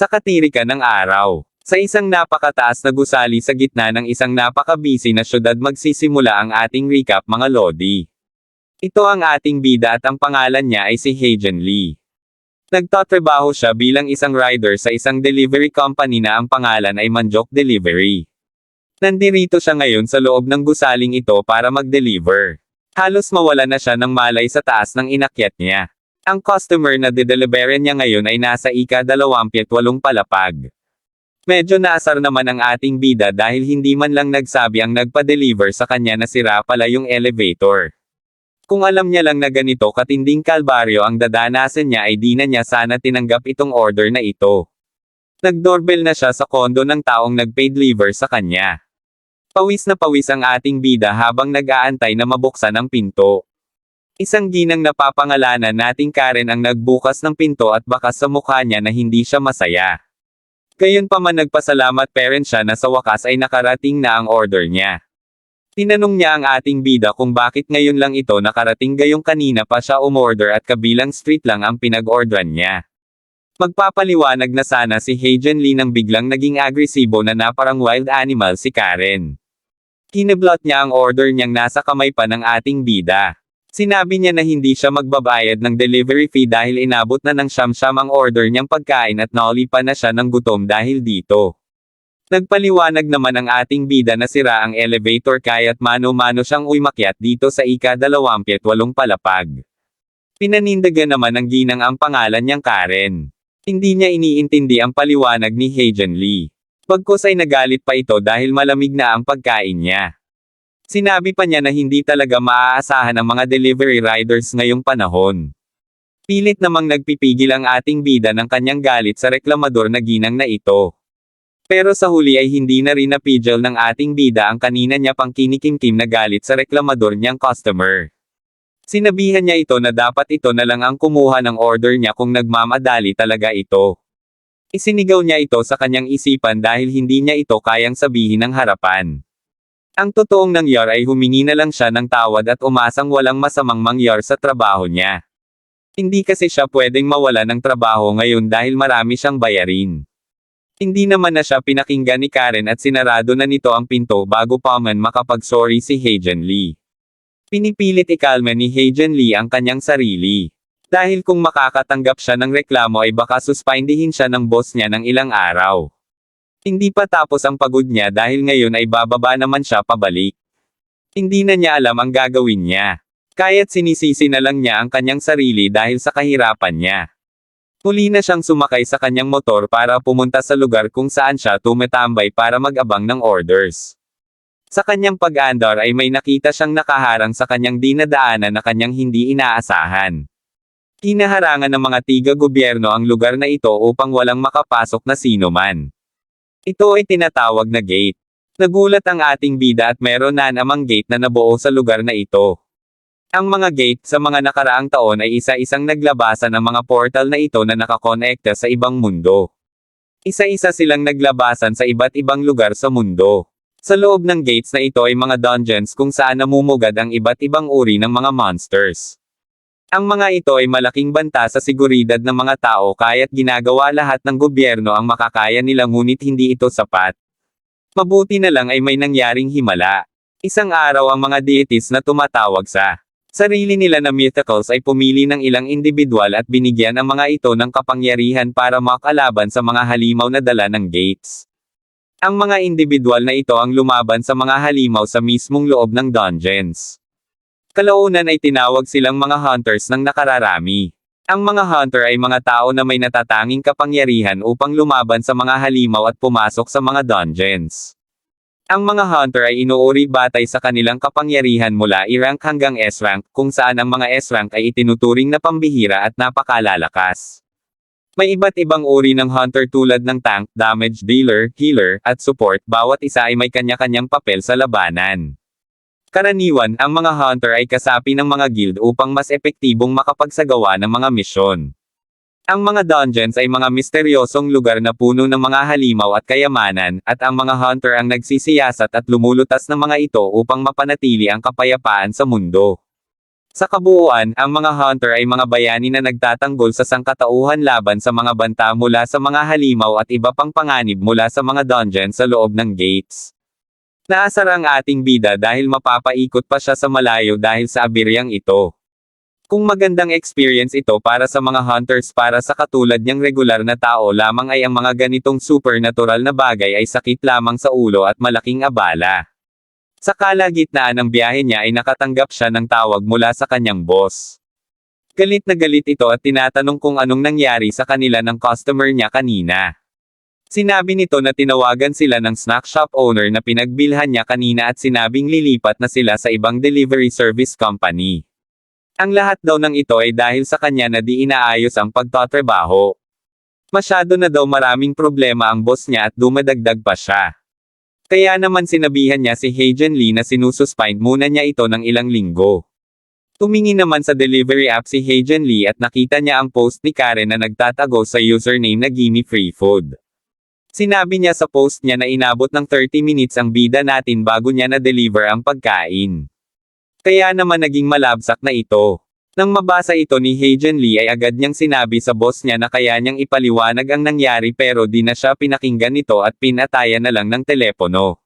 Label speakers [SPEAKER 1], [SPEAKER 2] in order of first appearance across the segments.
[SPEAKER 1] Sa katirikan ng araw. Sa isang napakataas na gusali sa gitna ng isang napakabisi na syudad magsisimula ang ating recap mga Lodi. Ito ang ating bida at ang pangalan niya ay si Heijen Lee. Nagtatrabaho siya bilang isang rider sa isang delivery company na ang pangalan ay Manjok Delivery. Nandirito siya ngayon sa loob ng gusaling ito para mag-deliver. Halos mawala na siya ng malay sa taas ng inakyat niya. Ang customer na didelivery niya ngayon ay nasa ika-28 palapag. Medyo naasar naman ang ating bida dahil hindi man lang nagsabi ang nagpa-deliver sa kanya na sira pala yung elevator. Kung alam niya lang na ganito katinding kalbaryo ang dadanasan niya ay di na niya sana tinanggap itong order na ito. Nagdoorbell na siya sa kondo ng taong nag-paid deliver sa kanya. Pawis na pawis ang ating bida habang nag-aantay na mabuksan ang pinto. Isang ginang napapangalanan nating Karen ang nagbukas ng pinto at bakas sa mukha niya na hindi siya masaya. Gayon pa man nagpasalamat parent siya na sa wakas ay nakarating na ang order niya. Tinanong niya ang ating bida kung bakit ngayon lang ito nakarating gayong kanina pa siya umorder at kabilang street lang ang pinag-ordran niya. Magpapaliwanag na sana si Heijen Lee nang biglang naging agresibo na naparang wild animal si Karen. Kinablot niya ang order niyang nasa kamay pa ng ating bida. Sinabi niya na hindi siya magbabayad ng delivery fee dahil inabot na ng siyam-siyam ang order niyang pagkain at nauli na siya ng gutom dahil dito. Nagpaliwanag naman ang ating bida na sira ang elevator kaya't mano-mano siyang umakyat dito sa ika-28 palapag. Pinanindagan naman ng ginang ang pangalan niyang Karen. Hindi niya iniintindi ang paliwanag ni Heijen Lee. Pagkos ay nagalit pa ito dahil malamig na ang pagkain niya. Sinabi pa niya na hindi talaga maaasahan ang mga delivery riders ngayong panahon. Pilit namang nagpipigil ang ating bida ng kanyang galit sa reklamador na ginang na ito. Pero sa huli ay hindi na rin napigil ng ating bida ang kanina niya pang kinikimkim na galit sa reklamador niyang customer. Sinabihan niya ito na dapat ito na lang ang kumuha ng order niya kung nagmamadali talaga ito. Isinigaw niya ito sa kanyang isipan dahil hindi niya ito kayang sabihin ng harapan. Ang totoong nangyar ay humingi na lang siya ng tawad at umasang walang masamang mangyar sa trabaho niya. Hindi kasi siya pwedeng mawala ng trabaho ngayon dahil marami siyang bayarin. Hindi naman na siya pinakinggan ni Karen at sinarado na nito ang pinto bago pa man makapag-sorry si Heijen Lee. Pinipilit ikalma ni Heijen Lee ang kanyang sarili. Dahil kung makakatanggap siya ng reklamo ay baka suspindihin siya ng boss niya ng ilang araw. Hindi pa tapos ang pagod niya dahil ngayon ay bababa naman siya pabalik. Hindi na niya alam ang gagawin niya. Kaya't sinisisi na lang niya ang kanyang sarili dahil sa kahirapan niya. Muli na siyang sumakay sa kanyang motor para pumunta sa lugar kung saan siya tumatambay para mag-abang ng orders. Sa kanyang pag-andar ay may nakita siyang nakaharang sa kanyang dinadaanan na kanyang hindi inaasahan. Hinaharangan ng mga tiga-gobyerno ang lugar na ito upang walang makapasok na sino man. Ito ay tinatawag na gate. Nagulat ang ating bida at meron na namang gate na nabuo sa lugar na ito. Ang mga gate sa mga nakaraang taon ay isa-isang naglabasan ng mga portal na ito na nakakonekta sa ibang mundo. Isa-isa silang naglabasan sa iba't ibang lugar sa mundo. Sa loob ng gates na ito ay mga dungeons kung saan namumugad ang iba't ibang uri ng mga monsters. Ang mga ito ay malaking banta sa seguridad ng mga tao kaya't ginagawa lahat ng gobyerno ang makakaya nila ngunit hindi ito sapat. Mabuti na lang ay may nangyaring himala. Isang araw ang mga deities na tumatawag sa sarili nila na mythicals ay pumili ng ilang individual at binigyan ang mga ito ng kapangyarihan para makalaban sa mga halimaw na dala ng gates. Ang mga individual na ito ang lumaban sa mga halimaw sa mismong loob ng dungeons. Kalaunan ay tinawag silang mga hunters ng nakararami. Ang mga hunter ay mga tao na may natatanging kapangyarihan upang lumaban sa mga halimaw at pumasok sa mga dungeons. Ang mga hunter ay inuuri batay sa kanilang kapangyarihan mula E-rank hanggang S-rank, kung saan ang mga S-rank ay itinuturing na pambihira at napakalalakas. May iba't ibang uri ng hunter tulad ng tank, damage dealer, healer, at support, bawat isa ay may kanya-kanyang papel sa labanan. Karaniwan, ang mga hunter ay kasapi ng mga guild upang mas epektibong makapagsagawa ng mga misyon. Ang mga dungeons ay mga misteryosong lugar na puno ng mga halimaw at kayamanan, at ang mga hunter ang nagsisiyasat at lumulutas ng mga ito upang mapanatili ang kapayapaan sa mundo. Sa kabuuan, ang mga hunter ay mga bayani na nagtatanggol sa sangkatauhan laban sa mga banta mula sa mga halimaw at iba pang panganib mula sa mga dungeon sa loob ng gates. Naasar ang ating bida dahil mapapaikot pa siya sa malayo dahil sa abiryang ito. Kung magandang experience ito para sa mga hunters para sa katulad niyang regular na tao lamang ay ang mga ganitong supernatural na bagay ay sakit lamang sa ulo at malaking abala. Sa kalagitnaan ng biyahe niya ay nakatanggap siya ng tawag mula sa kanyang boss. Galit na galit ito at tinatanong kung anong nangyari sa kanila ng customer niya kanina. Sinabi nito na tinawagan sila ng snack shop owner na pinagbilhan niya kanina at sinabing lilipat na sila sa ibang delivery service company. Ang lahat daw ng ito ay dahil sa kanya na di inaayos ang pagtatrabaho. Masyado na daw maraming problema ang boss niya at dumadagdag pa siya. Kaya naman sinabihan niya si Heijen Lee na sinususpend muna niya ito ng ilang linggo. Tumingin naman sa delivery app si Heijen Lee at nakita niya ang post ni Karen na nagtatago sa username na Gimme Free Food. Sinabi niya sa post niya na inabot ng 30 minutes ang bida natin bago niya na-deliver ang pagkain. Kaya naman naging malabsak na ito. Nang mabasa ito ni Heijen Lee ay agad niyang sinabi sa boss niya na kaya niyang ipaliwanag ang nangyari pero di na siya pinakinggan nito at pinatayan na lang ng telepono.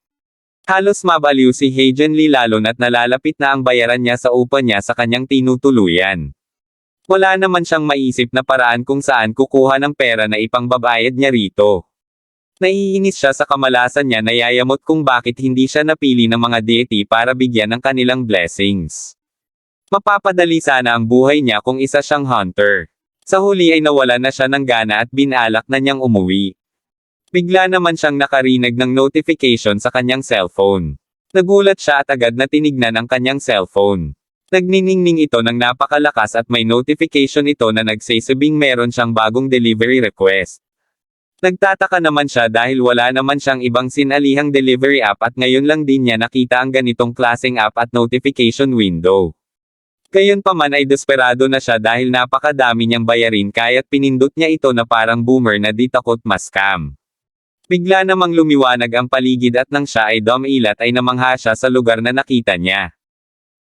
[SPEAKER 1] Halos mabaliw si Heijen Lee lalo na't nalalapit na ang bayaran niya sa upa niya sa kanyang tinutuluyan. Wala naman siyang maisip na paraan kung saan kukuha ng pera na ipangbabayad niya rito. Naiinis siya sa kamalasan niya na yayamot kung bakit hindi siya napili ng mga deity para bigyan ng kanilang blessings. Mapapadali sana ang buhay niya kung isa siyang hunter. Sa huli ay nawala na siya ng gana at binalak na niyang umuwi. Bigla naman siyang nakarinig ng notification sa kanyang cellphone. Nagulat siya at agad na tinignan ang kanyang cellphone. Nagniningning ito ng napakalakas at may notification ito na nagsasabing meron siyang bagong delivery request. Nagtataka naman siya dahil wala naman siyang ibang sinalihang delivery app at ngayon lang din niya nakita ang ganitong klaseng app at notification window. Gayon pa man ay desperado na siya dahil napakadami niyang bayarin kaya't pinindot niya ito na parang boomer na di takot mascam. Bigla namang lumiwanag ang paligid at nang siya ay dumilat ay namangha siya sa lugar na nakita niya.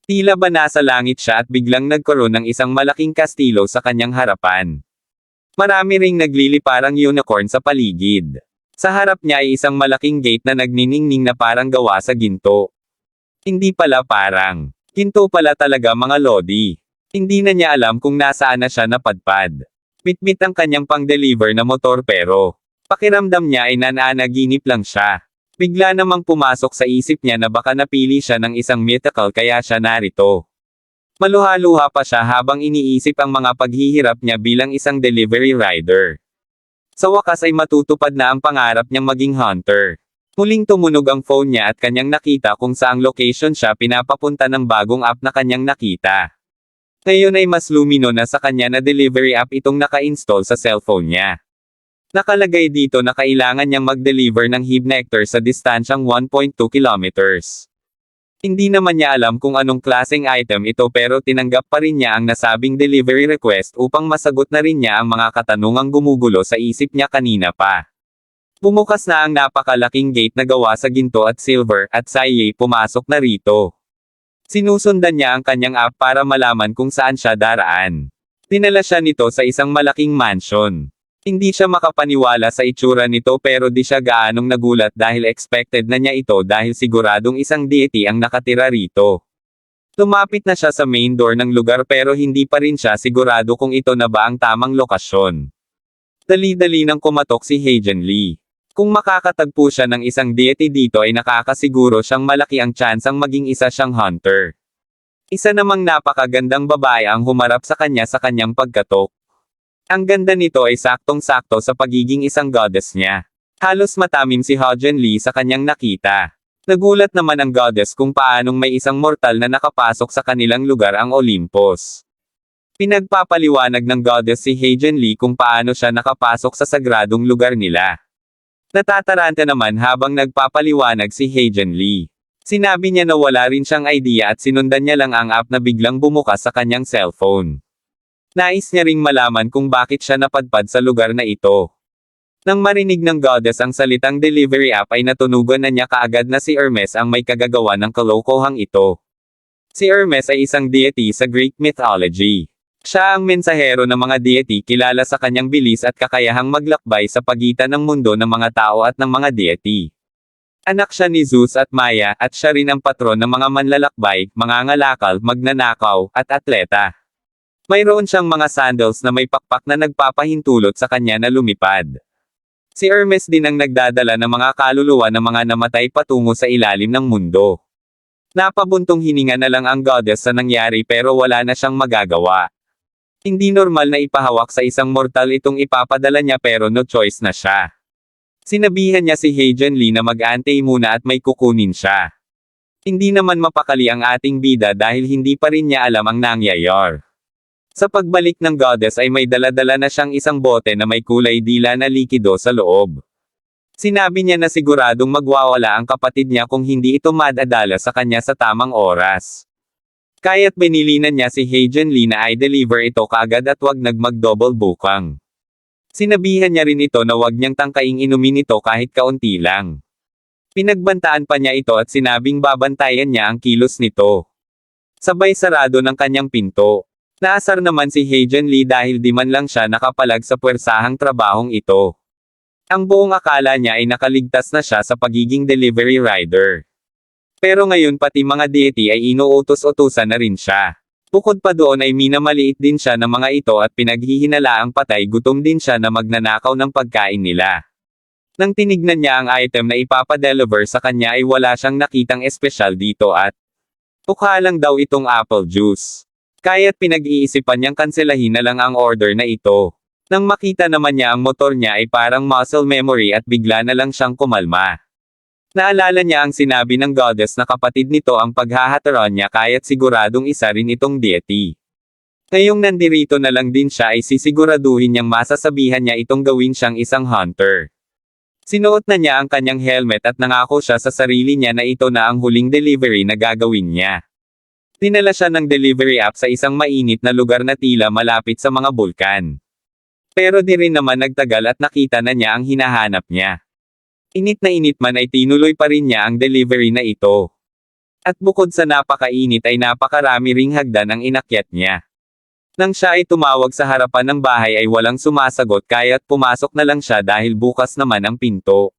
[SPEAKER 1] Tila ba nasa langit siya at biglang nagkaroon ng isang malaking kastilo sa kanyang harapan. Marami ring naglili parang unicorn sa paligid. Sa harap niya ay isang malaking gate na nagniningning na parang gawa sa ginto. Hindi pala parang. Ginto pala talaga mga lodi. Hindi na niya alam kung nasaan na siya napadpad. Bitbit ang kanyang pang-deliver na motor pero, pakiramdam niya ay nananaginip lang siya. Bigla namang pumasok sa isip niya na baka napili siya ng isang mythical kaya siya narito. Maluha-luha pa siya habang iniisip ang mga paghihirap niya bilang isang delivery rider. Sa wakas ay matutupad na ang pangarap niyang maging hunter. Muling tumunog ang phone niya at kanyang nakita kung saang location siya pinapapunta ng bagong app na kanyang nakita. Ngayon ay mas lumino na sa kanya na delivery app itong naka-install sa cellphone niya. Nakalagay dito na kailangan niyang mag-deliver ng hib nectar sa distansyang 1.2 kilometers. Hindi naman niya alam kung anong klaseng item ito pero tinanggap pa rin niya ang nasabing delivery request upang masagot na rin niya ang mga katanungang gumugulo sa isip niya kanina pa. Bumukas na ang napakalaking gate na gawa sa ginto at silver, at Saye pumasok na rito. Sinusundan niya ang kanyang app para malaman kung saan siya daraan. Dinala siya nito sa isang malaking mansion. Hindi siya makapaniwala sa itsura nito pero di siya gaanong nagulat dahil expected na niya ito dahil siguradong isang deity ang nakatira rito. Lumapit na siya sa main door ng lugar pero hindi pa rin siya sigurado kung ito na ba ang tamang lokasyon. Dali-dali nang kumatok si Heijen Lee. Kung makakatagpo siya ng isang deity dito ay nakakasiguro siyang malaki ang tsansang maging isa siyang hunter. Isa namang napakagandang babae ang humarap sa kanya sa kanyang pagkatok. Ang ganda nito ay saktong-sakto sa pagiging isang goddess niya. Halos matamim si Hojen Lee sa kanyang nakita. Nagulat naman ang goddess kung paanong may isang mortal na nakapasok sa kanilang lugar ang Olympus. Pinagpapaliwanag ng goddess si Heijen Lee kung paano siya nakapasok sa sagradong lugar nila. Natataranta naman habang nagpapaliwanag si Heijen Lee. Sinabi niya na wala rin siyang idea at sinundan niya lang ang app na biglang bumukas sa kanyang cellphone. Nais niya ring malaman kung bakit siya napadpad sa lugar na ito. Nang marinig ng goddess ang salitang delivery app ay natunugan na niya kaagad na si Hermes ang may kagagawa ng kalokohang ito. Si Hermes ay isang deity sa Greek mythology. Siya ang mensahero ng mga deity kilala sa kanyang bilis at kakayahang maglakbay sa pagitan ng mundo ng mga tao at ng mga deity. Anak siya ni Zeus at Maya at siya rin ang patron ng mga manlalakbay, mangangalakal, magnanakaw, at atleta. Mayroon siyang mga sandals na may pakpak na nagpapahintulot sa kanya na lumipad. Si Hermes din ang nagdadala ng mga kaluluwa ng mga namatay patungo sa ilalim ng mundo. Napabuntong hininga na lang ang goddess sa nangyari pero wala na siyang magagawa. Hindi normal na ipahawak sa isang mortal itong ipapadala niya pero no choice na siya. Sinabihan niya si Heijen Lee na mag-antay muna at may kukunin siya. Hindi naman mapakali ang ating bida dahil hindi pa rin niya alam ang nangyayar. Sa pagbalik ng goddess ay may daladala na siyang isang bote na may kulay dila na likido sa loob. Sinabi niya na siguradong magwawala ang kapatid niya kung hindi ito madadala sa kanya sa tamang oras. Kaya't binilinan niya si Heijen Lee na i-deliver ito kaagad at wag nagmag-double bukang. Sinabihan niya rin ito na wag niyang tangkaing inumin ito kahit kaunti lang. Pinagbantaan pa niya ito at sinabing babantayan niya ang kilos nito. Sabay sarado ng kanyang pinto. Naasar naman si Heijen Lee dahil di man lang siya nakapalag sa puwersahang trabahong ito. Ang buong akala niya ay nakaligtas na siya sa pagiging delivery rider. Pero ngayon pati mga deity ay inuutos-utusan na rin siya. Bukod pa doon ay minamaliit din siya ng mga ito at pinaghihinalaang patay gutom din siya na magnanakaw ng pagkain nila. Nang tinignan niya ang item na ipapadeliver sa kanya ay wala siyang nakitang espesyal dito at Tukha lang daw itong apple juice. Kaya't pinag-iisipan niyang kanselahin na lang ang order na ito. Nang makita naman niya ang motor niya ay parang muscle memory at bigla na lang siyang kumalma. Naalala niya ang sinabi ng goddess na kapatid nito ang paghahataron niya kaya't siguradong isa rin itong deity. Ngayong nandirito na lang din siya ay sisiguraduhin niyang masasabihan niya itong gawin siyang isang hunter. Sinuot na niya ang kanyang helmet at nangako siya sa sarili niya na ito na ang huling delivery na gagawin niya. Dinala siya ng delivery app sa isang mainit na lugar na tila malapit sa mga bulkan. Pero di rin naman nagtagal at nakita na niya ang hinahanap niya. Init na init man ay tinuloy pa rin niya ang delivery na ito. At bukod sa napakainit ay napakarami ring hagdan ang inakyat niya. Nang siya ay tumawag sa harapan ng bahay ay walang sumasagot kaya't pumasok na lang siya dahil bukas naman ang pinto.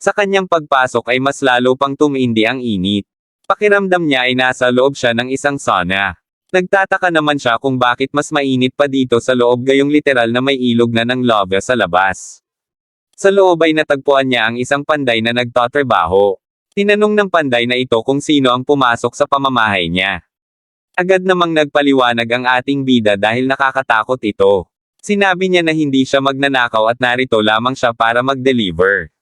[SPEAKER 1] Sa kanyang pagpasok ay mas lalo pang tumindi ang init. Pakiramdam niya ay nasa loob siya ng isang sauna. Nagtataka naman siya kung bakit mas mainit pa dito sa loob gayong literal na may ilog na ng lava sa labas. Sa loob ay natagpuan niya ang isang panday na nagtatrabaho. Tinanong ng panday na ito kung sino ang pumasok sa pamamahay niya. Agad namang nagpaliwanag ang ating bida dahil nakakatakot ito. Sinabi niya na hindi siya magnanakaw at narito lamang siya para mag-deliver.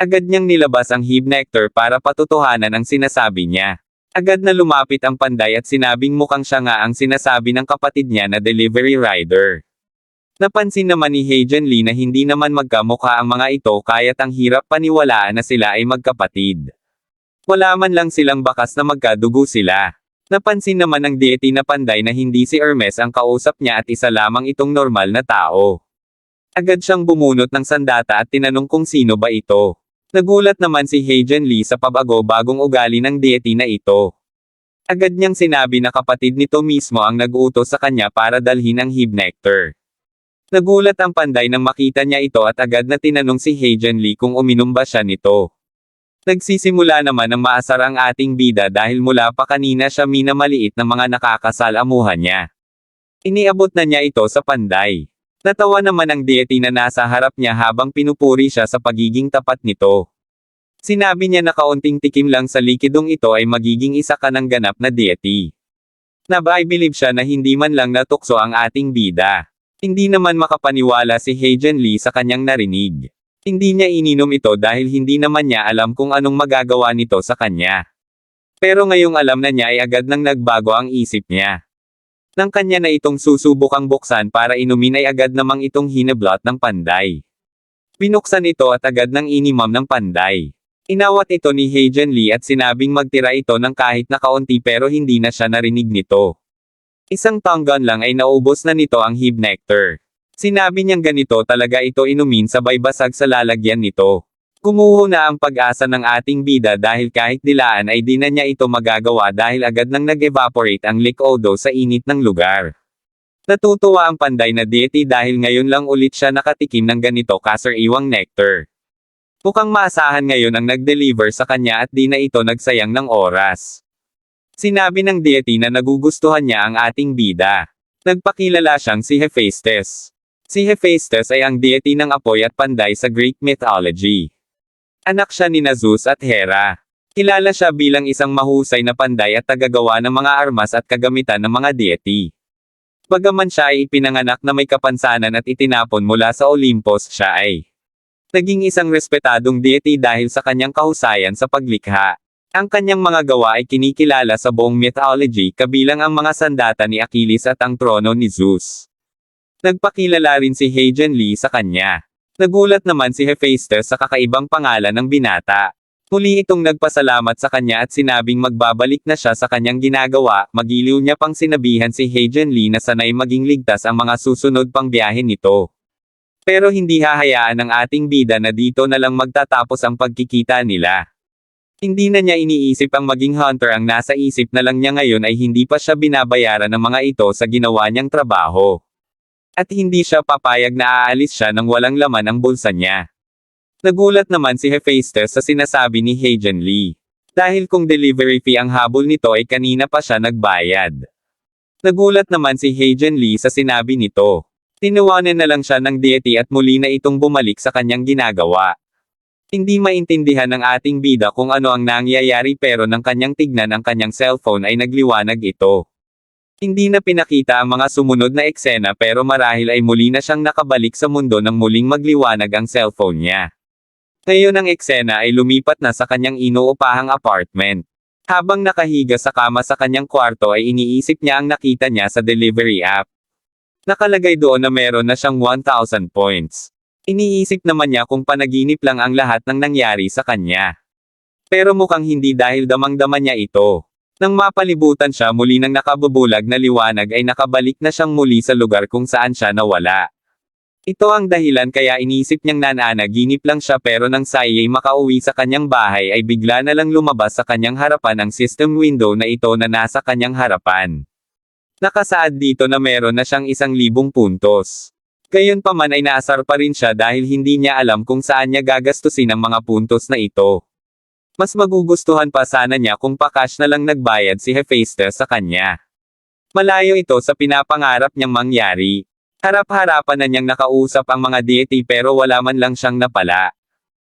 [SPEAKER 1] Agad niyang nilabas ang hib nectar para patutuhanan ang sinasabi niya. Agad na lumapit ang panday at sinabing mukhang siya nga ang sinasabi ng kapatid niya na delivery rider. Napansin naman ni Heijen Lee na hindi naman magkamukha ang mga ito kaya't ang hirap paniwalaan na sila ay magkapatid. Wala man lang silang bakas na magkadugo sila. Napansin naman ng deity na panday na hindi si Hermes ang kausap niya at isa lamang itong normal na tao. Agad siyang bumunot ng sandata at tinanong kung sino ba ito. Nagulat naman si Heijen Lee sa pabago-bagong ugali ng deity na ito. Agad niyang sinabi na kapatid nito mismo ang nag-utos sa kanya para dalhin ang hib nectar. Nagulat ang panday nang makita niya ito at agad na tinanong si Heijen Lee kung uminom ba siya nito. Nagsisimula naman ang maasar ang ating bida dahil mula pa kanina siya minamaliit ng mga nakakasalamuhan niya. Iniabot na niya ito sa panday. Natawa naman ang deity na nasa harap niya habang pinupuri siya sa pagiging tapat nito. Sinabi niya na kaunting tikim lang sa likidong ito ay magiging isa ka ng ganap na deity. Nabay-believe siya na hindi man lang natukso ang ating bida. Hindi naman makapaniwala si Heijen Lee sa kanyang narinig. Hindi niya ininom ito dahil hindi naman niya alam kung anong magagawa nito sa kanya. Pero ngayong alam na niya ay agad nang nagbago ang isip niya. Nang kanya na itong susubukang buksan para inumin ay agad namang itong hinablot ng panday. Binuksan ito at agad nang inimam ng panday. Inawat ito ni Heijen Lee at sinabing magtira ito ng kahit na kaunti pero hindi na siya narinig nito. Isang tonggon lang ay naubos na nito ang hib nectar. Sinabi niyang ganito talaga ito inumin sabay basag sa lalagyan nito. Gumuho na ang pag-asa ng ating bida dahil kahit dilaan ay di na niya ito magagawa dahil agad nang nag-evaporate ang Likodo sa init ng lugar. Natutuwa ang panday na deity dahil ngayon lang ulit siya nakatikim ng ganito kasar-iwang nectar. Mukhang maasahan ngayon ang nag-deliver sa kanya at di na ito nagsayang ng oras. Sinabi ng deity na nagugustuhan niya ang ating bida. Nagpakilala siyang si Hephaestus. Si Hephaestus ay ang deity ng apoy at panday sa Greek mythology. Anak siya ni Zeus at Hera. Kilala siya bilang isang mahusay na panday at tagagawa ng mga armas at kagamitan ng mga deity. Bagaman siya ay ipinanganak na may kapansanan at itinapon mula sa Olympus, siya ay naging isang respetadong deity dahil sa kanyang kahusayan sa paglikha. Ang kanyang mga gawa ay kinikilala sa buong mythology kabilang ang mga sandata ni Achilles at ang trono ni Zeus. Nagpakilala rin si Heian Lee sa kanya. Nagulat naman si Hephaestus sa kakaibang pangalan ng binata. Muli itong nagpasalamat sa kanya at sinabing magbabalik na siya sa kanyang ginagawa, magiliw niya pang sinabihan si Heian Lee na sanay maging ligtas ang mga susunod pang biyahe nito. Pero hindi hahayaan ng ating bida na dito na lang magtatapos ang pagkikita nila. Hindi na niya iniisip ang maging hunter ang nasa isip na lang niya ngayon ay hindi pa siya binabayaran ng mga ito sa ginawa niyang trabaho. At hindi siya papayag na aalis siya nang walang laman ang bulsa niya. Nagulat naman si Hephaestus sa sinasabi ni Heian Lee. Dahil kung delivery fee ang habol nito ay kanina pa siya nagbayad. Nagulat naman si Heian Lee sa sinabi nito. Tinawanan na lang siya ng deity at muli na itong bumalik sa kanyang ginagawa. Hindi maintindihan ng ating bida kung ano ang nangyayari pero nang kanyang tignan ang kanyang cellphone ay nagliwanag ito. Hindi na pinakita ang mga sumunod na eksena pero marahil ay muli na siyang nakabalik sa mundo nang muling magliwanag ang cellphone niya. Ngayon ang eksena ay lumipat na sa kanyang inuupahang apartment. Habang nakahiga sa kama sa kanyang kwarto ay iniisip niya ang nakita niya sa delivery app. Nakalagay doon na meron na siyang 1,000 points. Iniisip naman niya kung panaginip lang ang lahat ng nangyari sa kanya. Pero mukhang hindi dahil damang-dama niya ito. Nang mapalibutan siya muli ng nakabubulag na liwanag ay nakabalik na siyang muli sa lugar kung saan siya nawala. Ito ang dahilan kaya iniisip niyang nananaginip lang siya pero nang sayay makauwi sa kanyang bahay ay bigla na lang lumabas sa kanyang harapan ang system window na ito na nasa kanyang harapan. Nakasaad dito na meron na siyang isang libong puntos. Gayon pa man ay naasar pa rin siya dahil hindi niya alam kung saan niya gagastusin ang mga puntos na ito. Mas magugustuhan pa sana niya kung pakash na lang nagbayad si Hephaestus sa kanya. Malayo ito sa pinapangarap niyang mangyari. Harap-harapan na niyang nakausap ang mga deity pero wala man lang siyang napala.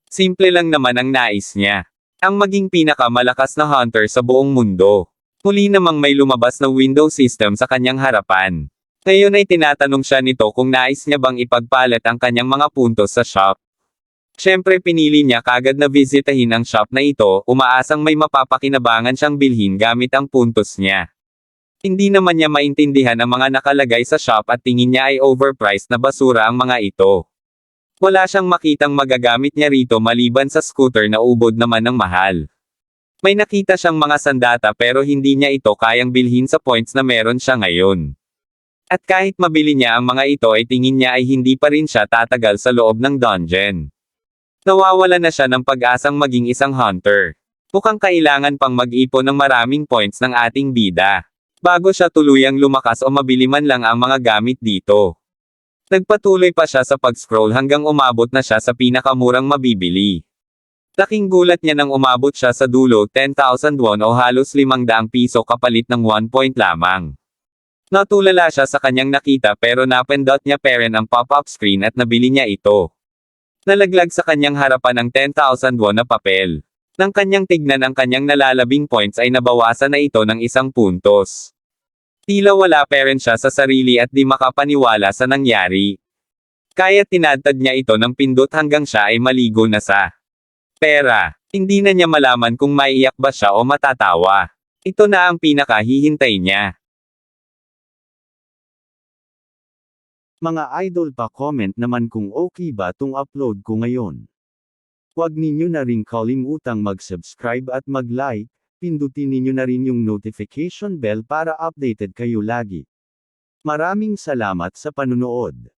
[SPEAKER 1] Simple lang naman ang nais niya. Ang maging pinakamalakas na hunter sa buong mundo. Muli namang may lumabas na window system sa kanyang harapan. Ngayon ay tinatanong siya nito kung nais niya bang ipagpalit ang kanyang mga puntos sa shop. Siyempre pinili niya kagad na visitahin ang shop na ito, umaasang may mapapakinabangan siyang bilhin gamit ang puntos niya. Hindi naman niya maintindihan ang mga nakalagay sa shop at tingin niya ay overpriced na basura ang mga ito. Wala siyang makitang magagamit niya rito maliban sa scooter na ubod naman ng mahal. May nakita siyang mga sandata pero hindi niya ito kayang bilhin sa points na meron siya ngayon. At kahit mabili niya ang mga ito ay tingin niya ay hindi pa rin siya tatagal sa loob ng dungeon. Nawawala na siya ng pag-asang maging isang hunter. Mukhang kailangan pang mag-ipon ng maraming points ng ating bida. Bago siya tuluyang lumakas o mabili man lang ang mga gamit dito. Nagpatuloy pa siya sa pag-scroll hanggang umabot na siya sa pinakamurang mabibili. Laking gulat niya nang umabot siya sa dulo 10,000 won o halos 500 piso kapalit ng 1 point lamang. Natulala siya sa kanyang nakita pero napindot niya parent ang pop-up screen at nabili niya ito. Nalaglag sa kanyang harapan ang 10,000 won na papel. Nang kanyang tignan ang kanyang nalalabing points ay nabawasan na ito ng isang puntos. Tila wala pa rin siya sa sarili at di makapaniwala sa nangyari. Kaya tinadtad niya ito ng pindot hanggang siya ay maligo na sa pera. Hindi na niya malaman kung maiiyak ba siya o matatawa. Ito na ang pinakahihintay niya.
[SPEAKER 2] Mga idol pa comment naman kung okay ba tong upload ko ngayon. Huwag ninyo na rin kalimutang mag-subscribe at mag-like, pindutin ninyo na rin yung notification bell para updated kayo lagi. Maraming salamat sa panunood.